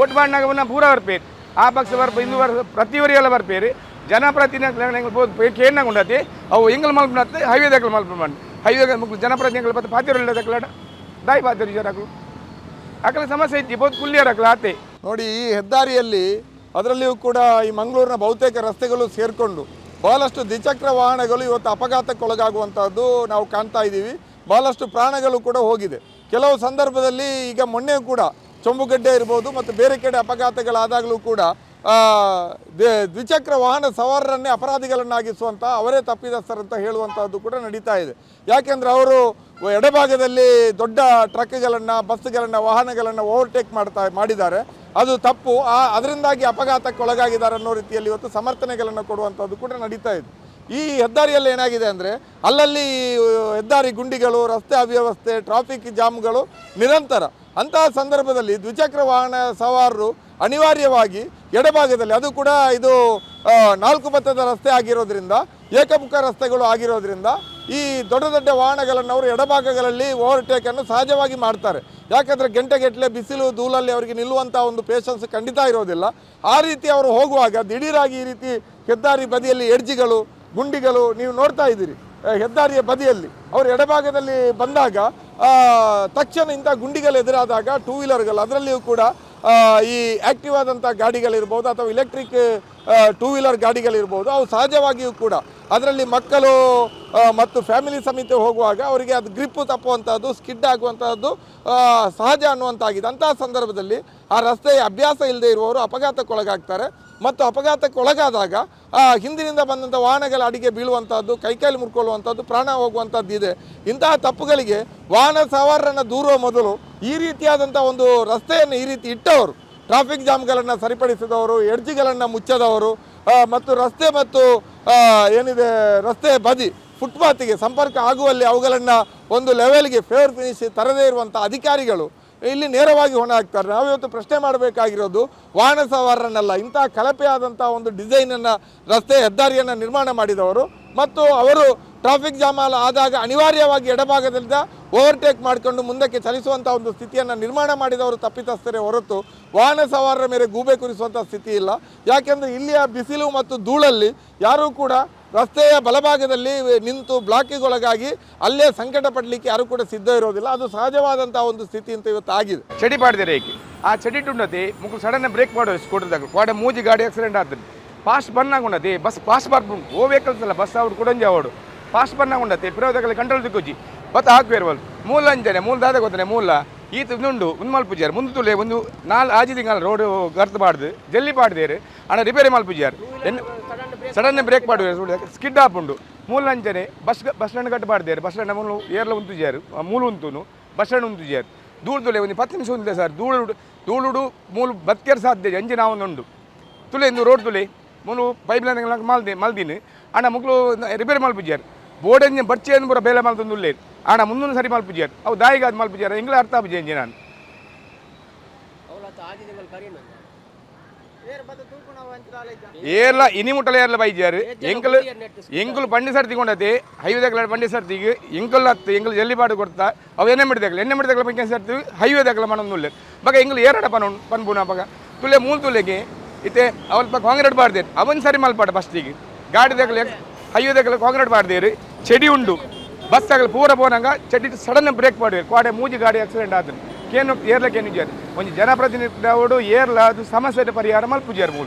Vote ಮಾಡಿನಾಗ ಪೂರ ಬರ್ಪೇರು. ಆ ಪಕ್ಷ ಬರ್ಪ ಹಿಂದೂ ವರ್ಷ ಪ್ರತಿವರಿಗೆಲ್ಲ ಬರ್ಪೇರು. ಜನಪ್ರತಿನಿಧಿ ಕೇಳಿನಾಗ ಉಂಡತಿ ಅವು ಎಂಗಲ್ ಮಲ್ಪನತ್ತೆ ಹೈವೇ ದಕ್ಕಲ್ ಮಲ್ಪ ಮಾಡಿ ಹೈವೇ ಜನಪ್ರತಿನಿಧಿಗಳು ಬತ್ತ ಪಾತಿರಲ್ಲ ದಕ್ಕಲಾಡ ದಾಯಿ ಪಾತಿರು ಜರಗಳು ಅಕಲ ಸಮಸ್ಯೆ ಐತಿ, ಬೋದು ಕುಲ್ಲಿಯರಕಲ ಆತೆ. ನೋಡಿ, ಈ ಹೆದ್ದಾರಿಯಲ್ಲಿ ಅದರಲ್ಲಿಯೂ ಕೂಡ ಈ ಮಂಗಳೂರಿನ ಬಹುತೇಕ ರಸ್ತೆಗಳು ಸೇರಿಕೊಂಡು ಬಹಳಷ್ಟು ದ್ವಿಚಕ್ರ ವಾಹನಗಳು ಇವತ್ತು ಅಪಘಾತಕ್ಕೊಳಗಾಗುವಂಥದ್ದು ನಾವು ಕಾಣ್ತಾ ಇದ್ದೀವಿ. ಬಹಳಷ್ಟು ಪ್ರಾಣಗಳು ಕೂಡ ಹೋಗಿದೆ. ಕೆಲವು ಸಂದರ್ಭದಲ್ಲಿ ಈಗ ಮೊನ್ನೆ ಕೂಡ ಚೊಂಬುಗಡ್ಡೆ ಇರ್ಬೋದು ಮತ್ತು ಬೇರೆ ಕಡೆ ಅಪಘಾತಗಳಾದಾಗಲೂ ಕೂಡ ದ್ವಿಚಕ್ರ ವಾಹನ ಸವಾರರನ್ನೇ ಅಪರಾಧಿಗಳನ್ನಾಗಿಸುವಂಥ ಅವರೇ ತಪ್ಪಿದಸ್ಥರಂತ ಹೇಳುವಂಥದ್ದು ಕೂಡ ನಡೀತಾ ಇದೆ. ಯಾಕೆಂದರೆ ಅವರು ಎಡಭಾಗದಲ್ಲಿ ದೊಡ್ಡ ಟ್ರಕ್ಗಳನ್ನು, ಬಸ್ಗಳನ್ನು, ವಾಹನಗಳನ್ನು ಓವರ್ಟೇಕ್ ಮಾಡ್ತಾ, ಮಾಡಿದ್ದಾರೆ. ಅದು ತಪ್ಪು. ಆ, ಅದರಿಂದಾಗಿ ಅಪಘಾತಕ್ಕೆ ಒಳಗಾಗಿದ್ದಾರೆ ಅನ್ನೋ ರೀತಿಯಲ್ಲಿ ಇವತ್ತು ಸಮರ್ಥನೆಗಳನ್ನು ಕೊಡುವಂಥದ್ದು ಕೂಡ ನಡೀತಾ ಇದೆ. ಈ ಹೆದ್ದಾರಿಯಲ್ಲಿ ಏನಾಗಿದೆ ಅಂದರೆ, ಅಲ್ಲಲ್ಲಿ ಹೆದ್ದಾರಿ ಗುಂಡಿಗಳು, ರಸ್ತೆ ಅವ್ಯವಸ್ಥೆ, ಟ್ರಾಫಿಕ್ ಜಾಮ್ಗಳು ನಿರಂತರ. ಅಂತಹ ಸಂದರ್ಭದಲ್ಲಿ ದ್ವಿಚಕ್ರ ವಾಹನ ಸವಾರರು ಅನಿವಾರ್ಯವಾಗಿ ಎಡಭಾಗದಲ್ಲಿ ಅದು ಕೂಡ ಇದು ನಾಲ್ಕು ಪಥದ ರಸ್ತೆ ಆಗಿರೋದ್ರಿಂದ, ಏಕಮುಖ ರಸ್ತೆಗಳು ಆಗಿರೋದ್ರಿಂದ ಈ ದೊಡ್ಡ ದೊಡ್ಡ ವಾಹನಗಳನ್ನು ಅವರು ಎಡಭಾಗಗಳಲ್ಲಿ ಓವರ್ಟೇಕನ್ನು ಸಹಜವಾಗಿ ಮಾಡ್ತಾರೆ. ಯಾಕಂದರೆ ಗಂಟೆಗಟ್ಟಲೆ ಬಿಸಿಲು, ಧೂಳಲ್ಲಿ ಅವರಿಗೆ ನಿಲ್ಲುವಂಥ ಒಂದು ಪೇಷನ್ಸ್ ಖಂಡಿತ ಇರೋದಿಲ್ಲ. ಆ ರೀತಿ ಅವರು ಹೋಗುವಾಗ ದಿಢೀರಾಗಿ ಈ ರೀತಿ ಹೆದ್ದಾರಿ ಬದಿಯಲ್ಲಿ ಎಡ್ಜಿಗಳು, ಗುಂಡಿಗಳು ನೀವು ನೋಡ್ತಾ ಇದ್ದೀರಿ. ಹೆದ್ದಾರಿಯ ಬದಿಯಲ್ಲಿ ಅವರು ಎಡಭಾಗದಲ್ಲಿ ಬಂದಾಗ ತಕ್ಷಣ ಇಂಥ ಗುಂಡಿಗಳು ಎದುರಾದಾಗ ಟೂ ವೀಲರ್ಗಳು ಅದರಲ್ಲಿಯೂ ಕೂಡ ಈ ಆ್ಯಕ್ಟಿವ್ ಆದಂಥ ಗಾಡಿಗಳಿರ್ಬೋದು ಅಥವಾ ಇಲೆಕ್ಟ್ರಿಕ್ ಟೂ ವೀಲರ್ ಗಾಡಿಗಳಿರ್ಬೋದು ಅವು ಸಹಜವಾಗಿಯೂ ಕೂಡ ಅದರಲ್ಲಿ ಮಕ್ಕಳು ಮತ್ತು ಫ್ಯಾಮಿಲಿ ಸಮೇತ ಹೋಗುವಾಗ ಅವರಿಗೆ ಅದು ಗ್ರಿಪ್ಪು ತಪ್ಪುವಂಥದ್ದು ಸ್ಕಿಡ್ ಆಗುವಂಥದ್ದು ಸಹಜ ಅನ್ನುವಂತಾಗಿದೆ. ಅಂತಹ ಸಂದರ್ಭದಲ್ಲಿ ಆ ರಸ್ತೆಯ ಅಭ್ಯಾಸ ಇಲ್ಲದೆ ಇರುವವರು ಅಪಘಾತಕ್ಕೊಳಗಾಗ್ತಾರೆ. ಮತ್ತು ಅಪಘಾತಕ್ಕೊಳಗಾದಾಗ ಆ ಹಿಂದಿನಿಂದ ಬಂದಂಥ ವಾಹನಗಳ ಅಡಿಗೆ ಬೀಳುವಂಥದ್ದು, ಕೈಕೈಲಿ ಮುರ್ಕೊಳ್ಳುವಂಥದ್ದು, ಪ್ರಾಣ ಹೋಗುವಂಥದ್ದು ಇದೆ. ಇಂತಹ ತಪ್ಪುಗಳಿಗೆ ವಾಹನ ಸವಾರರನ್ನು ದೂರುವ ಮೊದಲು ಈ ರೀತಿಯಾದಂಥ ಒಂದು ರಸ್ತೆಯನ್ನು ಈ ರೀತಿ ಇಟ್ಟವರು ಟ್ರಾಫಿಕ್ ಜಾಮ್ಗಳನ್ನು ಸರಿಪಡಿಸಿದವರು, ಎಡ್ಜಿಗಳನ್ನು ಮುಚ್ಚದವರು ಮತ್ತು ರಸ್ತೆ ಮತ್ತು ಏನಿದೆ, ರಸ್ತೆ ಬದಿ ಫುಟ್ಪಾತಿಗೆ ಸಂಪರ್ಕ ಆಗುವಲ್ಲಿ ಅವುಗಳನ್ನು ಒಂದು ಲೆವೆಲ್ಗೆ ಫೇರ್ ಫಿನಿಶ್ ತರದೇ ಇರುವಂಥ ಅಧಿಕಾರಿಗಳು ಇಲ್ಲಿ ನೇರವಾಗಿ ಹೊಣೆ ಹಾಕ್ತಾರೆ. ನಾವಿವತ್ತು ಪ್ರಶ್ನೆ ಮಾಡಬೇಕಾಗಿರೋದು ವಾಹನ ಸವಾರರನ್ನೆಲ್ಲ, ಇಂಥ ಕಳಪೆ ಆದಂಥ ಒಂದು ಡಿಸೈನನ್ನು ರಸ್ತೆ ಹೆದ್ದಾರಿಯನ್ನು ನಿರ್ಮಾಣ ಮಾಡಿದವರು. ಮತ್ತು ಅವರು ಟ್ರಾಫಿಕ್ ಜಾಮ್ ಆದಾಗ ಅನಿವಾರ್ಯವಾಗಿ ಎಡಭಾಗದಿಂದ ಓವರ್ಟೇಕ್ ಮಾಡಿಕೊಂಡು ಮುಂದಕ್ಕೆ ಚಲಿಸುವಂಥ ಒಂದು ಸ್ಥಿತಿಯನ್ನು ನಿರ್ಮಾಣ ಮಾಡಿದವರು ತಪ್ಪಿತಸ್ಥರೇ ಹೊರತು ವಾಹನ ಸವಾರರ ಮೇಲೆ ಗೂಬೆ ಕುರಿಸುವಂಥ ಸ್ಥಿತಿ ಇಲ್ಲ. ಯಾಕೆಂದರೆ ಇಲ್ಲಿಯ ಬಿಸಿಲು ಮತ್ತು ಧೂಳಲ್ಲಿ ಯಾರೂ ಕೂಡ ರಸ್ತೆಯ ಬಲಭಾಗದಲ್ಲಿ ನಿಂತು ಬ್ಲಾಕಿಗೊಳಗಾಗಿ ಅಲ್ಲೇ ಸಂಕಟ ಪಡಲಿಕ್ಕೆ ಯಾರು ಕೂಡ ಸಿದ್ಧ ಇರೋದಿಲ್ಲ. ಅದು ಸಹಜವಾದಂಥ ಒಂದು ಸ್ಥಿತಿ ಅಂತ ಇವತ್ತು ಆಗಿದೆ. ಚಡಿ ಪಾಡಿದರೆ ಹೇಗೆ ಆ ಚಡಿ ಟುಂಡತಿ ಮುಕ್ಕು ಸಡನ್ ಬ್ರೇಕ್ ಮಾಡೋ ಕೊಟ್ಟಿದಾಗ ಕೋಡೆ ಮೂಜಿ ಗಾಡಿ ಆಕ್ಸಿಡೆಂಟ್ ಆಗ್ತದೆ ಫಾಸ್ಟ್ ಬಂದಾಗ ಉಂಡತಿ ಬಸ್ ಫಾಸ್ಟ್ ಬರ್ಬುಂಡು ಓ ವೆಹಿಕಲ್ಸ್ ಅಲ್ಲ ಬಸ್ ಅವ್ರು ಕೊಡಂಜೆ ಅವಡು. ಫಾಸ್ಟ್ ಬಂದಾಗ ಉಂಡತಿ ಪಿರೋದಾಗಲಿ ಕಂಟ್ರೋಲ್ ದಿಕ್ಕೋಜಿ ಬತ್ತ ಹಾಕ್ಬೇರು ಮೂಲ ಅಂಜನೆ, ಮೂಲ ದಾದ ಗೊತ್ತಾನೆ, ಮೂಲ. ಈತ ಉಂಡು ಒಂದು ಮಲ್ಪುಜಾರ್ ಮುಂದೆ ತುಲೆ ಒಂದು ನಾಲ್ ಆಜಿ ತಿಂಗಳ ರೋಡ್ ಗರ್ತ್ ಪಾಡ್ದು, ಜಲ್ಲಿ ಪಾಡ್ದೇರು ಅಣ್ಣ ರಿಪೇರಿ ಮಲ್ಪುಜಾರ್ ಸಡನ್ ಬ್ರೇಕ್ ಮಾಡುವ ಸ್ಕಿಡ್ ಆಪುಂಡು ಮೂಲ ಅಂಜನೆ, ಬಸ್ ಬಸ್ ಸ್ಟ್ಯಾಂಡ್ ಕಟ್ಟು ಪಾಡ್ದೇರು ಬಸ್ ಸ್ಟ್ಯಾಂಡ್ ಮೂಲ ಏರ್ಲ ಉಂತುಜಾರು ಮೂಲ ಉಂತುನು, ಬಸ್ ಸ್ಟ್ಯಾಂಡ್ ಉಂತುಜಾರು ಧೂಳು ತುಲೆ ಒಂದು ಪತ್ತು ನಿಮಿಷ ಉಂದಿದೆ ಸರ್. ಧೂಳು ಧೂಳುಡು ಮೂಲು ಬತ್ಕೇರ್ ಸಾಧ್ಯ ಅಂಜಿ ನಾವು ಉಂಡು ತುಲೆ ಇಂದು ರೋಡ್ ತುಲೆ, ಮೂಲು ಪೈಪ್ ಲೈನ್ ಮಲ್ದೆ ಮಲ್ದಿನಿ. ಅಣ್ಣ ಮುಗ್ಲು ರಿಪೇರಿ ಮಲ್ಪುಜಾರ್ ಎಂಜಿನ್ ಪೂರ ಅಂದ್ ಬರೋ ಬೇಲೆ ಮಲ್ತೊಂದುಲ್ಲೆ ಆಣ ಮುಂದೊಂದು ಸರಿ ಮಲ್ಪುಜಾರ್ ಅವು ದಾಯಿಗಾದ್ ಪೂಜೆ ಎಂಗ್ಲ ಅರ್ಥ ಆಪುಜಿ ಅಂಜಿ ನಾನು. ಇನಿ ಮುಟ್ಟಲೆ ಏರ್ಲ ಬೈಜಾರು ಎಂಕಲ್ ಎಂಕಲ್ ಬಂಡಿ ಸರ್ ತಿಗೊಂಡತಿ, ಹೈವೇ ದಕ್ಕಲ ಬಂಡಿ ಸರ್ ತಿಗಿ, ಎಂಕಲ್ ಹತ್ತು, ಎಂಕಲ್ ಜಲ್ಲಿ ಪಾಡು ಕೊಡ್ತಾ, ಅವು ಎಣ್ಣೆ ಮಿಡಿದಾಗಲ ಎಣ್ಣೆ ಮಿಡಿದಾಗಲ ಬಗ್ಗೆ ಸರ್ ಹೈವೇ ಹೈವೇ ದಕ್ಕಲ ಮನೊಂದುಲ್ಲೆ ಬಗ್ಗೆ ಎಂಕಲ್ ಏರಡ ಪನ ಪನ್ಪುನ ಬಗ ತುಲೆ ಮೂಲ ತುಲೆಗೆ, ಇತ್ತೆ, ಅವಲ್ ಪಕ್ಕ ಕಾಂಕ್ರೀಟ್ ಬಾರ್ದೇರು ಅವನ್ ಸರಿ ಮಾಲ್ಪಾಡ ಫಸ್ಟಿಗೆ. ಗಾಡಿ ದಕ್ಕಲ ದಕ್ಕಲ ಕಾಂಕ್ರೀಟ್ ಮಾಡಿದೀರಿ ಚಡಿ ಉಂಡು. ಬಸ್ ಆಗಲಿ ಪೂರ ಪೋನಂಗ ಚಡಿ ಸಡನ್ ಬ್ರೇಕ್ ಮಾಡಿದ್ರು. ಕ್ವಾಡೆ ಮೂಜಿ ಗಾಡಿ ಆಕ್ಸಿಡೆಂಟ್ ಆದ್ರು ಕೇನು, ಏರ್ಲಕ್ಕೆ ಏನಿದ್ದಾರೆ ಒಂದು ಜನಪ್ರತಿನಿಧಿ ಅವಡು ಏರ್ಲ, ಅದು ಸಮಸ್ಯೆ ಪರಿಹಾರ ಮಲ್ಪುಜಾರ್ ಮೂಲ